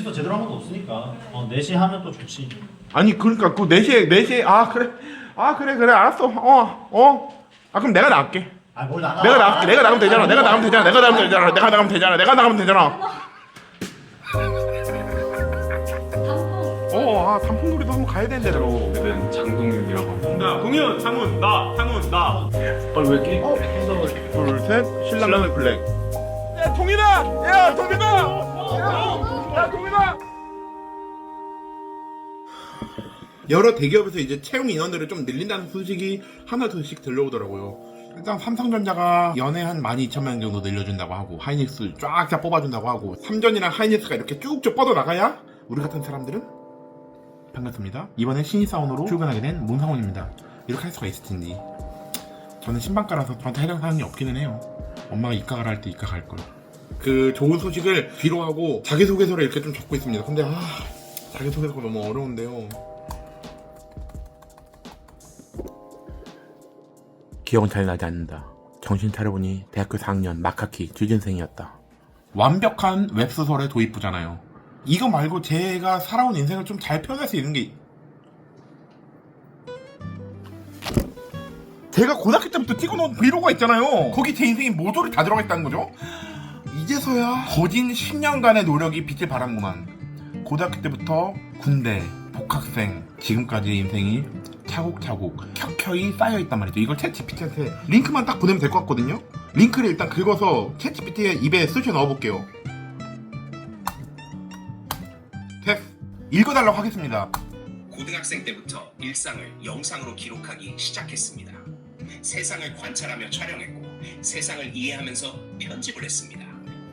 3시도 제대로 한 것도 없으니까. 어 4시 하면 또 좋지. 아니 그러니까 그 4시에 4시에 아 그래. 아 그래 그래. 알았어. 어어아 그럼 내가 나갈게. 아뭘 나가. 내가 나갈게. 내가 나가면 되잖아. 내가 나가면 되잖아. 내가 나가면 되잖아. 내가 나가면 되잖아. 내가 나가면 되잖아. 단풍. 어아 단풍놀이도 한번 가야 되는데. 너 오래된 장동윤이라고 합니다. 나 동현 상훈 나 상훈 나. 빨리 왜 게임? 둘셋. 신랑은 블랙. 야 동현아! 야 동현아 여러 대기업에서 이제 채용 인원들을 좀 늘린다는 소식이 하나 둘씩 들려오더라고요. 일단 삼성전자가 연에 한 12,000명 정도 늘려준다고 하고 하이닉스 쫙쫙 뽑아준다고 하고 삼전이랑 하이닉스가 이렇게 쭉쭉 뻗어나가야 우리 같은 사람들은 반갑습니다. 이번에 신입사원으로 출근하게 된 문상원입니다. 이렇게 할 수가 있을 텐지 저는 신방가라서 저한테 해당 사항이 없기는 해요. 엄마가 가라 할때갈 걸. 그 좋은 소식을 뒤로 하고 자기소개서를 이렇게 좀 적고 있습니다. 근데 아 자기소개서가 너무 어려운데요. 기억은 잘 나지 않는다. 정신 차려보니 대학교 4학년 막학기 취준생이었다. 완벽한 웹소설의 도입부잖아요. 이거 말고 제가 살아온 인생을 좀 잘 표현할 수 있는 게 제가 고등학교 때부터 찍어놓은 브이로그가 있잖아요. 거기 제 인생의 모조리 다 들어가 있다는 거죠. 이제서야 거진 10년간의 노력이 빛을 발한구만. 고등학교 때부터 군대, 복학생, 지금까지의 인생이 차곡차곡 켜켜이 쌓여있단 말이죠. 이걸 챗 GPT한테 링크만 딱 보내면 될 것 같거든요. 링크를 일단 긁어서 챗 GPT의 입에 쑤셔 넣어볼게요. 됐. 읽어달라고 하겠습니다. 고등학생 때부터 일상을 영상으로 기록하기 시작했습니다. 세상을 관찰하며 촬영했고 세상을 이해하면서 편집을 했습니다.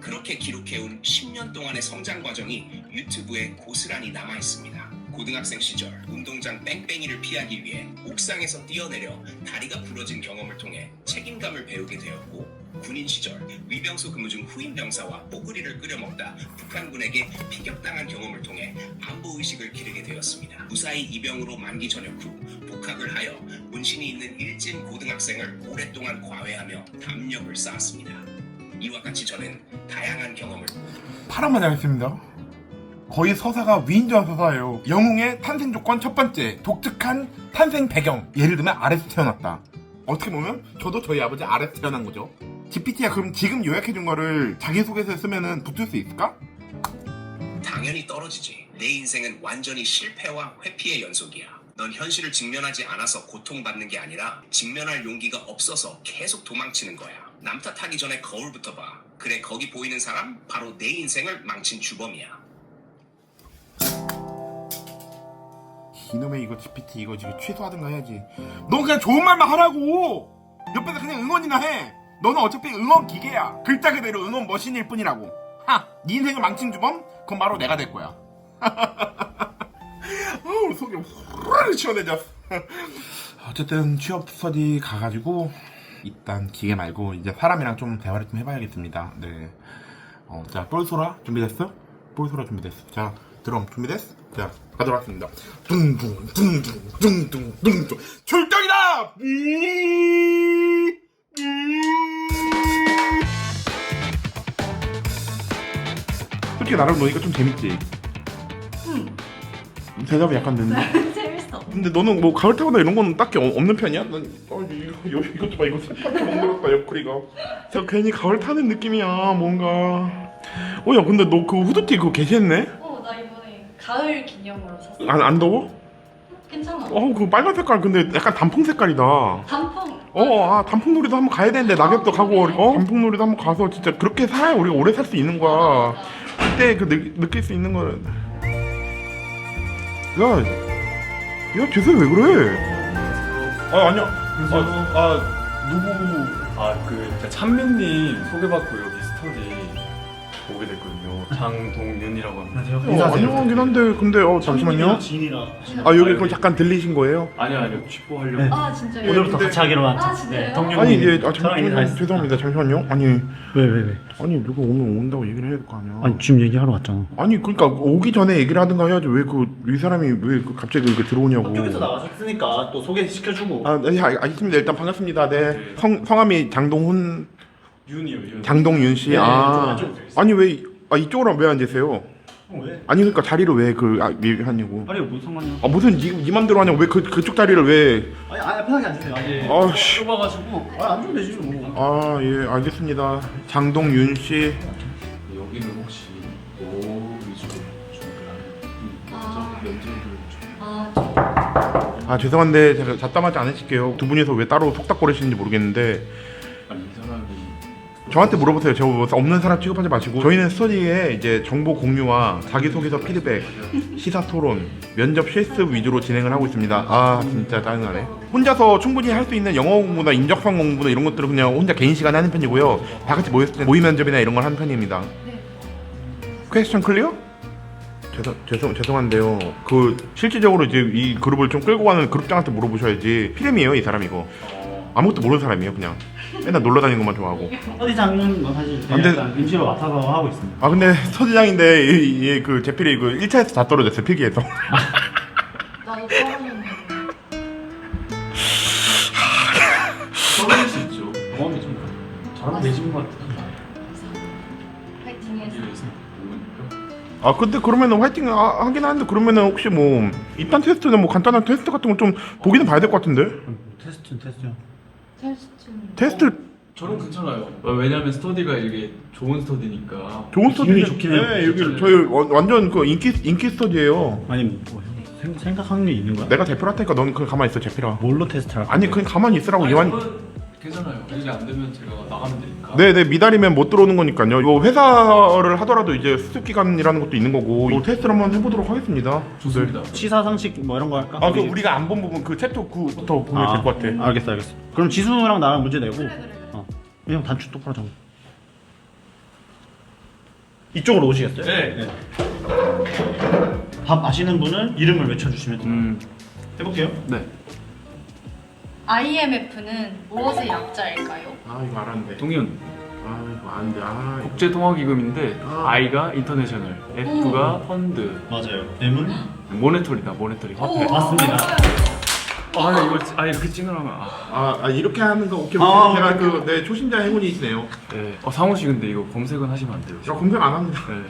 그렇게 기록해온 10년 동안의 성장 과정이 유튜브에 고스란히 남아 있습니다. 고등학생 시절 운동장 뺑뺑이를 피하기 위해 옥상에서 뛰어내려 다리가 부러진 경험을 통해 책임감을 배우게 되었고 군인 시절 위병소 근무 중 후임 병사와 뽀글이를 끓여 먹다 북한군에게 피격당한 경험을 통해 안보 의식을 기르게 되었습니다. 무사히 입영으로 만기 전역 후 복학을 하여 문신이 있는 일진 고등학생을 오랫동안 과외하며 담력을 쌓았습니다. 이와 같이 저는 다양한 경험을 파란만 잘했습니다. 거의 서사가 위인전 서사예요. 영웅의 탄생 조건 첫 번째, 독특한 탄생 배경. 예를 들면 아래서 태어났다. 어떻게 보면 저도 저희 아버지 아래서 태어난 거죠. GPT가 그럼 지금 요약해준 거를 자기소개서에 쓰면은 붙을 수 있을까? 당연히 떨어지지. 내 인생은 완전히 실패와 회피의 연속이야. 넌 현실을 직면하지 않아서 고통받는 게 아니라 직면할 용기가 없어서 계속 도망치는 거야. 남 탓하기 전에 거울부터 봐. 그래 거기 보이는 사람 바로 내 인생을 망친 주범이야. 이놈의 이거 GPT 이거 지금 취소하든가 해야지. 넌 그냥 좋은 말만 하라고! 옆에서 그냥 응원이나 해! 너는 어차피 응원 기계야. 글자 그대로 응원 머신일 뿐이라고. 하! 네 인생을 망친 주범? 그건 바로 내가 될 거야. 어우, 속이 후루룩 시원해졌어. 어쨌든 취업 스터디 가가지고 일단 기계 말고 이제 사람이랑 좀 대화를 좀 해봐야겠습니다. 네. 어, 자, 똘소라 준비됐어? 똘소라 준비됐어. 자, 드럼 준비됐어? 자, 가도록 하겠습니다. 둥둥, 둥둥, 둥둥, 둥둥. 출동이다! 솔직히 나랑 노니까 좀 재밌지? 응. 대답이 약간 늦네. 근데 너는 뭐 가을 타거나 이런 건 딱히 어- 없는 편이야? 난 어, 이거, 이거, 이것도 봐 이거 새파랗게 만들었다 옆구리가 진짜 괜히 가을 타는 느낌이야 뭔가 어야 근데 너 그 후드티 그거 개시했네? 어, 나 이번에 가을 기념으로 샀어. 안, 안 더워? 괜찮아. 어그 빨간 색깔 근데 약간 단풍 색깔이다 단풍. 어아 단풍놀이도 한번 가야 되는데 낙엽도 가고 어 단풍놀이도 한번 가서 진짜 그렇게 살아야 우리가 오래 살 수 있는 거야 그때 그 느, 느낄 수 있는 거는 야, 야, 재세 왜 그래? 아, 아니야. 그래서 아, 누구 아 그 찬민님 소개받고 여기 스터디 오게 됐거든요. 장동윤이라고 합니다. 안녕하세요 어, 안녕하긴 한데, 근데, 어, 잠시만요. 지인이라 아, 여기 그럼 잠깐 들리신 거예요? 아니요 아니요 취뽀하려고. 네. 아, 진짜요? 오늘부터 근데- 같이 하기로 한 아, 진짜요? 동료 아니, 예, 아, 저랑 잠시만요. 인사했습니다. 죄송합니다. 잠시만요. 아니, 왜왜 왜? 아니, 누가 오늘 온다고 얘기를 해야 될 거 아니야. 아니 지금 얘기하러 왔잖아 아니, 그러니까 오기 전에 얘기를 하든가 해야지. 왜 그, 이 사람이 왜 그 갑자기 그 들어오냐고. 학교에서 나가셨으니까 또 소개시켜주고 아, 네, 알- 알겠습니다. 일단 반갑습니다. 네. 성, 성함이 장동훈, 윤이요 윤. 장동윤 씨. 네, 좀 아. 아니, 왜, 아, 이쪽으로 왜 앉으세요? 형 왜? 아니 그러니까 자리를 왜그 아, 미- 하냐고. 아니 무슨 상관이야? 아 무슨 니, 니 맘대로 하냐고 왜 그 그쪽 자리를 왜? 아니 아니 편하게 앉으세요. 아니. 아 씨. 좁아가지고 아니 앉으면 되지 뭐. 아 예 알겠습니다. 장동윤 씨. 여기는 혹시 뭐 위주로 준비를 하는 아. 면접을 아, 저아 죄송한데 제가 잡담하지 않으실게요. 두 분이서 왜 따로 속닥거리시는지 모르겠는데 저한테 물어보세요. 저 없는 사람 취급하지 마시고 저희는 스터디에 이제 정보 공유와 자기소개서 피드백, 시사 토론, 면접 실습 위주로 진행을 하고 있습니다. 아 진짜 짜증나네. 혼자서 충분히 할 수 있는 영어 공부나 인적성 공부나 이런 것들은 그냥 혼자 개인 시간에 하는 편이고요. 다 같이 모였을 때 모의 면접이나 이런 걸 하는 편입니다. 네. 퀘스천 클리어? 죄송 죄송 죄송한데요. 그 실질적으로 이제 이 그룹을 좀 끌고 가는 그룹장한테 물어보셔야지. 피렘이에요 이 사람 이거. 아무것도 모르는 사람이에요 그냥. 맨날 놀러 다니는 것만 좋아하고. 건 사실. 그냥 약간 임시로 맡아서 하고 있습니다. 아 근데 서지장인데 이그 제필이 그 1차에서 다 떨어졌어요 필기에서. 나도 떨어졌는데. 떨어질 수 있죠 경험이 좀 잘하면 되신 것 같아. 파이팅 해서. 이래서 오니까 아 근데 그러면은 화이팅 아, 하긴 하는데 그러면은 혹시 뭐 입단 테스트나 뭐 간단한 테스트 같은 거 좀 보기는 봐야 될 것 같은데. 테스트 테스트. 테스트는. 테스트 저는 괜찮아요 어, 왜냐면 스터디가 이게 좋은 스터디니까 좋은 기분이 스터디 좋긴 해요. 네, 여기 저희 완- 완전 그 인기 인기 스터디예요. 아니 뭐 형, 생, 생각하는 게 있는 거야? 내가 대표를 할 테니까 넌 그냥 가만히 있어 제필아. 뭘로 테스트를 할 아니? 그냥 가만히 있으라고 이완. 괜찮아요 이게 안 되면 제가 나가면 되니까 네네 미달이면 못 들어오는 거니까요. 이거 회사를 하더라도 이제 수습 기간이라는 것도 있는 거고 이 테스트를 한번 해보도록 하겠습니다. 좋습니다 시사 상식 뭐 이런 거 할까? 아그 우리가 안 본 부분 그 챕터 9부터 보면 될것 같아. 알겠어 알겠어. 그럼 지수랑 나랑 문제 내고. 그래, 그래, 그래. 어. 형 단추 똑바로 잡고. 이쪽으로 오시겠어요? 네. 밥 아시는 분은 이름을 외쳐주시면 돼요. 음, 해볼게요. 네 IMF는 무엇의 약자일까요? 아 이거 알았는데. 동윤 아 이거 안 돼. 아 이거. 국제통화기금인데 아. I가 인터내셔널 F가 펀드 맞아요. M은 모네터리다 모네터리 화폐 오, 맞습니다. 아 네, 이거 아 이렇게 찡그러면 아, 아, 아 이렇게 하는 거 오케이 오케이. 아, 제가 오케이. 그 네, 초심자 행운이시네요. 네. 어 상호 씨 근데 이거 검색은 하시면 안 돼요 저 검색 안 합니다. 네.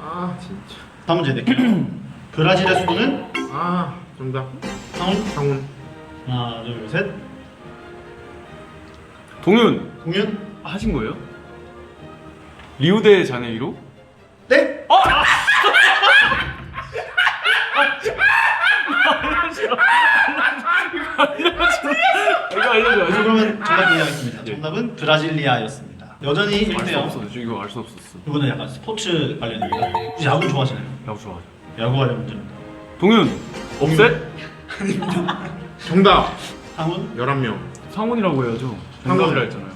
아 진짜. 다음 문제 낼게요. 브라질의 수도는 아 정답. 상훈. 상훈. 하나 둘 셋. 동윤 공연. 하신 거예요? 리우데 자네이루? 네. 이거 알려줘야죠 그러면 정답 공개하겠습니다. 정답은 브라질리아였습니다. 여전히 알 수 1대0. 없었어 이거 알 수 없었어 이거는 약간 스포츠 관련입니다. 혹시 야구 좋아하시나요? 야구 좋아하죠 야구 관련 문제입니다. 동윤 업셋? 정답. 상훈. 11명. 상훈이라고 해야죠 상훈. 정답이라 했잖아요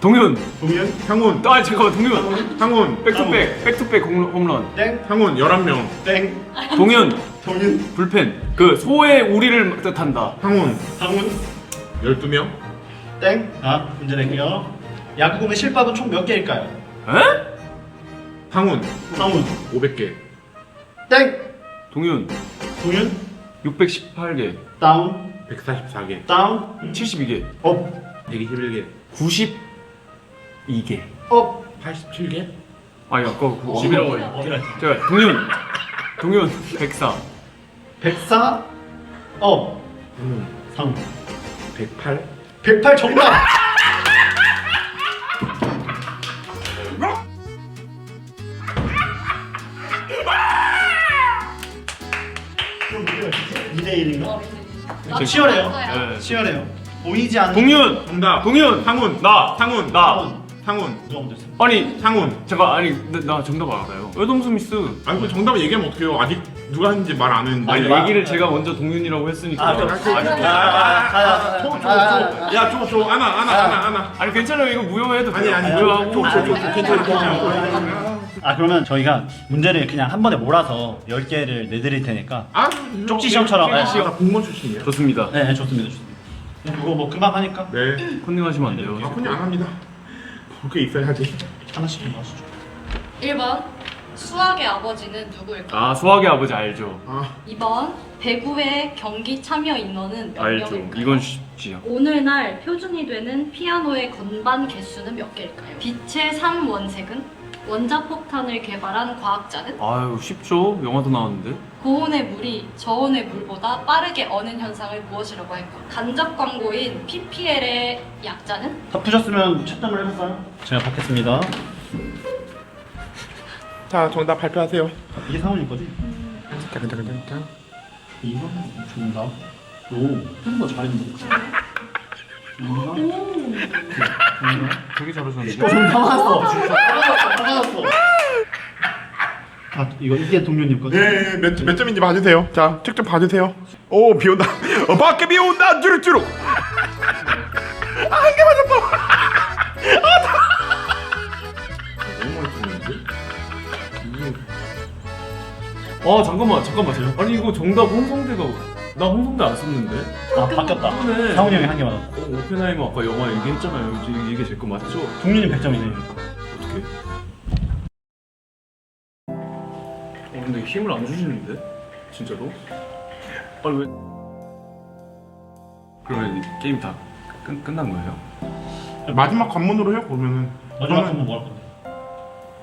동윤 공연. 상훈. 아 잠깐만 동윤 상훈. 백투백 백투백 홈- 홈런 땡. 상훈 11명. 땡. 동윤 동윤. 불펜 그 소의 우리를 뜻한다 상훈 상훈. 12명. 땡. 아 문제 낼게요. 야구공의 실밥은 총 몇 개일까요? 에? 상훈 상훈. 500개. 땡. 동윤 동윤. 618개 다운. 144개. 다운. 72개 업. 121개. 92개 업. 87개. 아니 아까 그 10이라고 해. 어디가 있지? 제가 동윤 동윤 104 104. 업. 상훈 상훈. 108. 108 정답. 대 1인가? 나 치열해요. 맞아요. 네. 치열해요. 보이지 않는 동윤 정답. 동윤 상훈. 나 상훈. 나 상훈. 상훈. 누가 먼저 했어요? 아니 상훈. 잠깐 아니 나, 나 정답 알아요 여동 스미스 아니 그 정답을 얘기하면 어떡해요? 아직 누가 했는지 말 안 했는데. 아니 마- 얘기를 제가 먼저 동윤이라고 했으니까 아, 그럼- 아니, 줘, 줘, 줘. 야, 줘, 줘. 안아, 안아, 안아, 안아. 아니 괜찮아요 이거 무효해도 아니, 돼요 아니, 무효하고 줘, 줘, 줘, 줘. 괜찮아, 괜찮아. 아 그러면 저희가 문제를 그냥 한 번에 몰아서 10개를 내드릴 테니까 아, 쪽지 시험처럼. 네, 씨가 공무원 출신이에요. 좋습니다 네, 네 좋습니다 좋습니다 그거 뭐 금방 하니까 네. 컨닝하시면 안 돼요 아, 그냥 안 합니다. 그렇게 있어야지. 하나씩 좀 하시죠 1번 수학의 아버지는 누구일까요? 아 소학의 아버지 알죠 2번 배구의 경기 참여 인원은 몇 알죠 명일까요? 이건 쉽지요 오늘날 표준이 되는 피아노의 건반 개수는 몇 개일까요? 빛의 3원색은 원자폭탄을 개발한 과학자는 아유 쉽죠. 영화도 나왔는데. 고온의 물이 저온의 물보다 빠르게 어는 현상을 무엇이라고 할까? 간접 광고인 PPL의 약자는 다 푸셨으면 채점을 해볼까요? 제가 받겠습니다. 자 정답 발표하세요. 이게 상훈이 거지? 짜잔짜잔짠. 이건 정답. 오, 생각보다 잘했는데. 되게 잘하셨는데. 정답 맞았어. 진짜 다 맞았어. 아, 이거 이게 동료님 거지? 네, 몇, 몇 점인지 봐주세요. 자, 책 좀 봐주세요. 오, 비 온다. 어, 밖에 비 온다. 주룩주룩. 아, 한 개 맞았어. 아 잠깐만 잠깐만. 아니 이거 정답 홍성대가 나 홍성대 안 썼는데. 아, 바뀌었다. 그러네. 상훈이 형이 한 개 맞았어. 어, 오펜하이머 아까 영화 얘기했잖아요. 이제 이게 제 거 맞죠? 동료님 100점이네. 어떻게? 어 근데 힘을 안 주시는데? 진짜로? 아니 왜? 그러면 이 게임 다 끝, 끝난 거예요? 마지막 관문으로 해요, 그러면은. 마지막 한번 뭐 할 건데?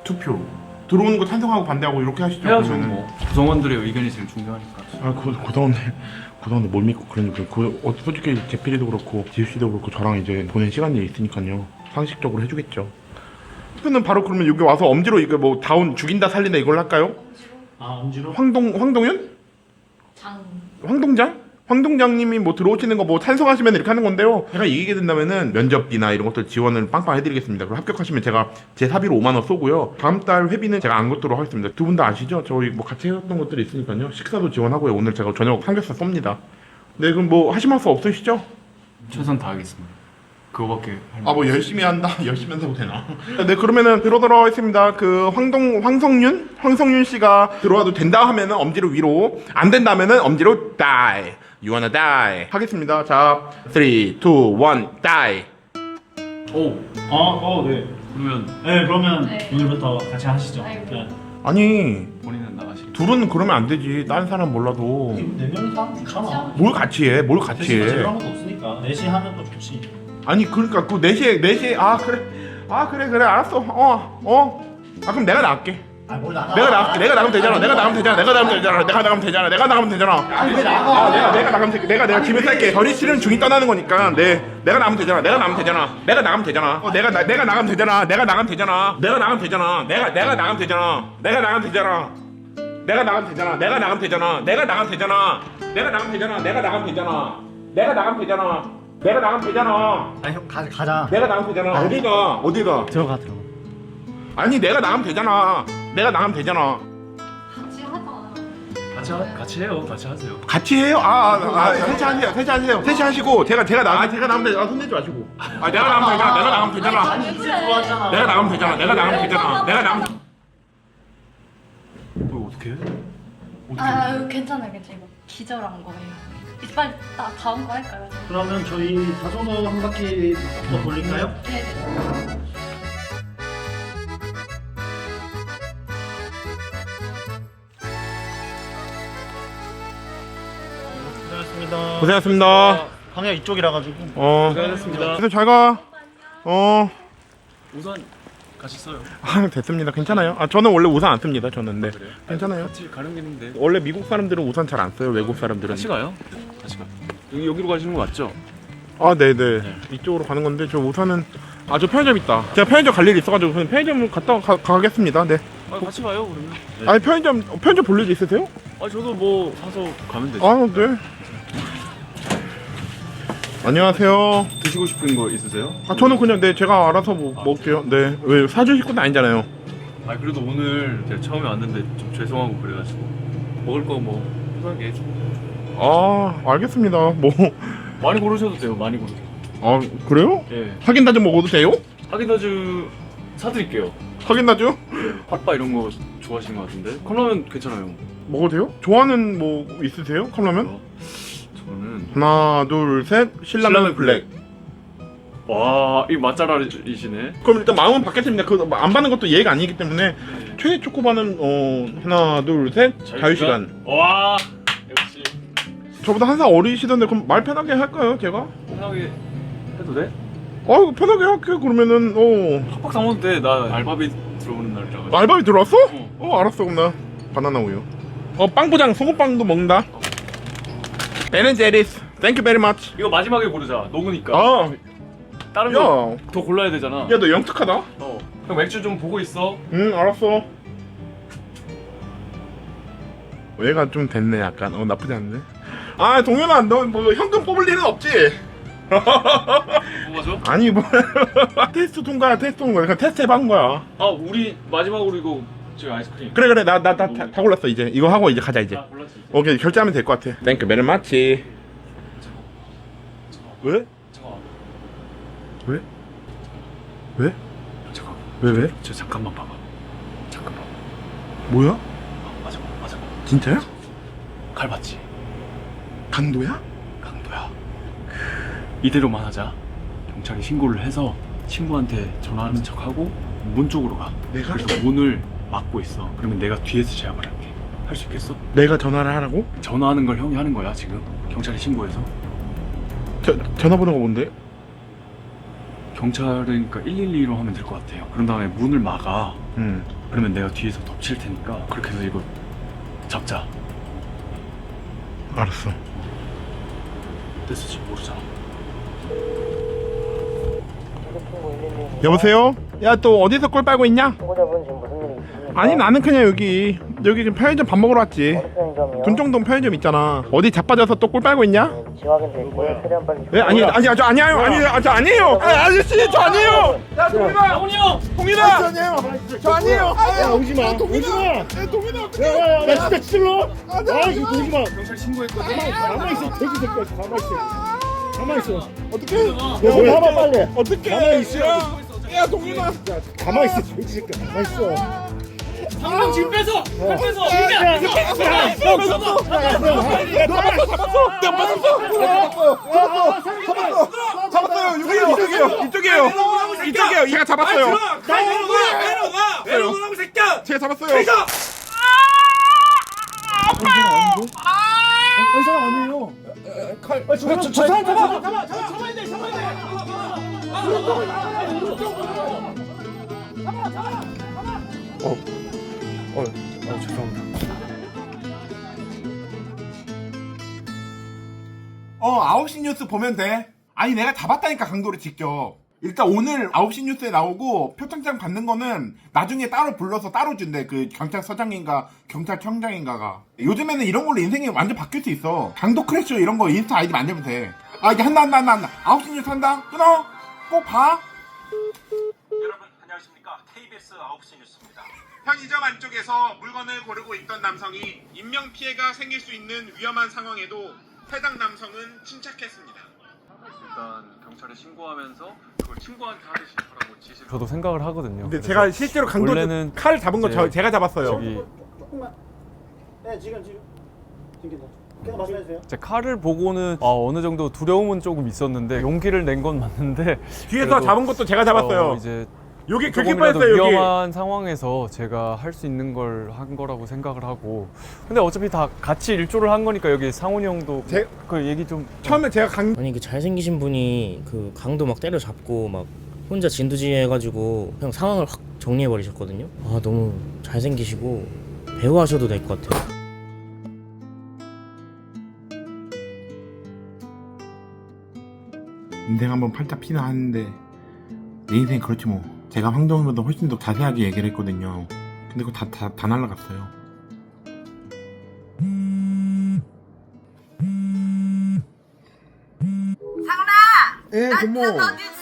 투표. 들어오는 거 찬성하고 반대하고 이렇게 하시죠. 해야죠 그러면은. 뭐. 구성원들의 의견이 제일 중요하니까. 아, 고, 고등원들, 고등원들 뭘 믿고 그러니까. 그, 어, 솔직히 제필이도 그렇고, 지우씨도 그렇고, 저랑 이제 보낸 시간이 있으니까요. 상식적으로 해주겠죠. 투표는 바로 그러면 여기 와서 엄지로 이거 뭐 다운 죽인다 살린다 이걸 할까요? 아, 엄지로? 황동 황동현? 장 황동장? 황동장님이 뭐 들어오시는 거 뭐 찬성하시면 이렇게 하는 건데요. 제가 이기게 된다면은 면접비나 이런 것들 지원을 빵빵 해드리겠습니다. 그리고 합격하시면 제가 제 사비로 5만 원 쏘고요. 다음 달 회비는 제가 안 걷도록 하겠습니다. 두 분 다 아시죠? 저희 뭐 같이 해왔던 것들이 있으니까요. 식사도 지원하고요. 오늘 제가 저녁 삼겹살 쏩니다. 네, 그럼 뭐 하실 말씀 없으시죠? 최선 다하겠습니다. 그거밖에 할 아 뭐 열심히 한다 열심히 한다고 되나 네 그러면은 들어오도록 하겠습니다 그 황동 황성윤 황성윤 씨가 들어와도 된다 하면은 엄지로 위로 안 된다 하면은 엄지로 die you wanna die 하겠습니다 자 3 2 1 die 오 아, 어, 네. 그러면 네, 그러면 네. 오늘부터 같이 하시죠. 아이고. 네. 아니 본인은 나가시겠죠? 둘은 그러면 안 되지 다른 사람 몰라도 네 명이서 하면 괜찮아. 뭘 같이 해 뭘 같이 셋이 해 아무것도 없으니까. 넷이 하면 또 좋지. 아니 그러니까 그 4시에 4시에 아 그래 아 그래 그래 알았어 어어아 그럼 내가 나갈게 아, 뭘 나가. 내가 나갈게. 내가 나가면 되잖아. 내가 나가면 되잖아. 내가 나가면 되잖아. 내가 나가면 되잖아. 내가 나가면 되잖아. 아니, 왜 나가? 아, 내가 내가 나가면 돼. 내가 내가 집에 살게. 결이 씨는 중이 떠나는 거니까. 네. 내가 나가면 되잖아. 내가 나가면 되잖아. 내가 나가면 되잖아. 어, 내가 나, 내가 나가면 되잖아. 내가 나가면 되잖아. 내가 나가면 되잖아. 내가 내가 나가면 되잖아. 내가 나가면 되잖아. 내가 나가면 되잖아. 내가 나가면 되잖아. 내가 나가면 되잖아. 내가 나가면 되잖아. 내가 나가면 되잖아. 내가 나가면 되잖아. 내가 나가면 되잖아. 아니, 형, 가, 가자. 내가 나가면 되잖아. 어디가? 어디가? 들어가, 들어가. 아니 내가 나가면 되잖아. 내가 나가면 되잖아. 같이 하자. 같이 하, 같이 해요. 같이 하세요. 같이 해요? 아, 아, 아 셋이 하세요. 셋이 하세요. 셋이 하시고 제가 제가 나 아, 제가 나가면 돼. 아, 손대지 마시고. 아, 내가 나가면 되잖아. 내가 나가면 되잖아. 아니, 이제 들어왔잖아. 내가 나가면 되잖아. 내가 나가면 되잖아. 내가 나가면 뭐 어떻게 해? 어떻게 해? 아 괜찮아요 괜찮아요. 이거 기절한 거예요. 이제 빨리 나 다음 거 할까요? 그러면 저희 다소노 한 바퀴 더 돌릴까요? 네 네. 고생하셨습니다. 고생하셨습니다. 방향 이쪽이라 가지고. 어. 고생하셨습니다. 그래서 잘 가. 어. 우선 같이 써요. 아, 됐습니다. 괜찮아요. 아, 저는 원래 우산 안 씁니다. 저는 네. 그래요? 괜찮아요. 같이 가는 길인데. 원래 미국 사람들은 우산 잘 안 써요. 외국 사람들은. 같이 가요. 같이 가. 여기 여기로 가시는 거 맞죠? 아, 네, 네. 이쪽으로 가는 건데 저 우산은 아, 저 편의점 있다. 제가 편의점 갈 일이 있어 가지고 그냥 편의점 갔다 가, 가겠습니다. 네. 아 같이 가요 그러면. 아니 편의점 편의점 볼일 있으세요? 아 저도 뭐 사서 가면 되죠. 아, 네. 안녕하세요. 드시고 싶은 거 있으세요? 아, 저는 그냥 네 제가 알아서 뭐 먹을게요. 네. 왜 사주실 것도 아니잖아요. 아 그래도 오늘 제가 처음에 왔는데 좀 죄송하고 그래가지고 먹을 거 뭐 편하게 아, 알겠습니다. 뭐 많이 고르셔도 돼요. 많이 고르세요. 아, 그래요? 예. 하긴다즈 먹어도 돼요? 하긴다즈 사드릴게요. 하긴다즈 핫바 이런 거 좋아하시는 것 같은데 컵라면 괜찮아요. 먹어도 돼요? 좋아하는 뭐 있으세요? 컵라면? 하나, 둘, 셋. 신라면 신라면 블랙. 와 이 맛잘알이시네. 그럼 일단 마음은 받겠습니다. 그 안 받는 것도 예의가 아니기 때문에 최애 초코바는 어 하나, 둘, 셋. 자유 시간. 와 역시 저보다 한 살 어리시던데 그럼 말 편하게 할까요, 제가? 편하게 해도 돼? 아, 편하게 할게요. 그러면은 어 팍팍 사먹는데 나 알바비 들어오는 날이라 알바비 들어왔어? 어. 어 알았어 그럼 나 바나나 우유 어 빵부장 소금빵도 먹는다 베렌제리스 땡큐 베리 마치 이거 마지막에 고르자. 녹으니까. 아야야너 다른 거더 골라야 되잖아. 영특하다 어. 형 맥주 좀 보고 있어. 응 알았어 얘가 좀 됐네 약간 어 나쁘지 않네 아 동현아 너 뭐 현금 뽑을 일은 없지? 뽑아줘. 아니 뭐 테스트 통과야 테스트 통과 그냥 테스트 해봐는 거야 아 우리 마지막으로 이거 저기 아이스크림. 그래 그래 나 나 다 다 골랐어 이제 이거 하고 이제 가자 이제 아 골랐지. 오케이 결제하면 될 것 같아 땡큐 베리 마치 왜? 잠깐만. 왜? 왜? 잠깐. 왜 왜? 저 잠깐만 봐봐. 잠깐만. 뭐야? 아, 맞아 맞아. 진짜야? 칼 봤지? 강도야? 강도야. 이대로만 하자. 경찰에 신고를 해서 친구한테 전화하는 척하고 문 쪽으로 가. 내가? 그래서 문을 막고 있어. 그러면 내가 뒤에서 제압을 할게. 할 수 있겠어? 내가 전화를 하라고? 전화하는 걸 형이 하는 거야 지금. 경찰에 신고해서. 저, 전화번호가 뭔데? 경찰이니까 112로 하면 될 것 같아요. 그런 다음에 문을 막아. 응 그러면 내가 뒤에서 덮칠 테니까 그렇게 해서 이거 잡자. 알았어 됐을지 모르잖아. 여보세요? 야 또 어디서 꼴 빨고 있냐? 보고자분 지금 무슨? 아니 나는 그냥 여기 여기 지금 편의점 밥 먹으러 왔지. 편의점이요? 둔정동 편의점 있잖아. 어디 자빠져서 또꼴 빨고 있냐? 네, 지확인돼 있고요. 최대한 빨리. 왜 아니 아니 저 아니에요 아니 아, 저 아니에요. 아, 아저씨 저 아니에요. 야 동민아. 형! 동민아. 저 아니에요 저 아니에요. 야 오지마 동민아. 야 동민아. 야야야 나 진짜 찔러. 아 이거 오지마 경찰 신고했거든. 가만있어 돼지 새끼야 가만있어. 가만있어. 어떡해? 야 한번 빨리. 어떡해? 가만히 있어. 야, 야 동민아. 가만있어 돼지 새끼야. 가만있어 상황 지금 뺏어! 뺏어! 야 잡았어 잡았어 잡았어요 여기요 이쪽이요 이쪽이요 이쪽이요 얘가 잡았어요 내려놔 새끼야 제가 잡았어요 이 사람 아니에요 칼 저, 저, 저 사람 잡아 잡아 잡아야 돼 잡아야 돼 어, 어 죄송합니다. 어 9시 뉴스 보면 돼. 아니 내가 다 봤다니까 강도를 직접 일단 오늘 9시 뉴스에 나오고 표창장 받는 거는 나중에 따로 불러서 따로 준대 그 경찰서장인가 경찰청장인가가. 요즘에는 이런 걸로 인생이 완전 바뀔 수 있어. 강도 크래쉬 이런 거 인스타 아이디 만들면 돼 아 이제 한다 한다 한다 한다. 9시 뉴스 한다? 끊어? 꼭 봐? 여러분 안녕하십니까? KBS 9시 뉴스입니다. 편의점 안쪽에서 물건을 고르고 있던 남성이 인명 피해가 생길 수 있는 위험한 상황에도 해당 남성은 침착했습니다. 일단 경찰에 신고하면서 그걸 친구한테 하듯이 하라고 지시를 저도 생각을 하거든요. 근데 그래서 제가 실제로 강도 원래는 칼 잡은 거 이제 제가 잡았어요. 저기 네 지금 지금 지금 그냥 말씀해 주세요 제 칼을 보고는 아, 어느 정도 두려움은 조금 있었는데 용기를 낸 건 맞는데 뒤에서 그래도, 잡은 것도 제가 잡았어요. 어, 이제 여기 조금이라도 뻔했어요 여기. 위험한 상황에서 제가 할 수 있는 걸 한 거라고 생각을 하고 근데 어차피 다 같이 일조를 한 거니까 여기 상훈이 형도 제- 그 얘기 좀 처음에 제가 강 아니 그 잘생기신 분이 그 강도 막 때려잡고 막 혼자 진두지휘해가지고 그냥 상황을 확 정리해 버리셨거든요. 아 너무 잘생기시고 배우 하셔도 될 것 같아요. 인생 한번 팔자 피나 하는데 내 인생 그렇지 뭐. 제가 황정보다 훨씬 더 자세하게 얘기를 했거든요. 근데 그거 다, 다, 다 날라갔어요. 상훈아! 예, 나 고모. 진짜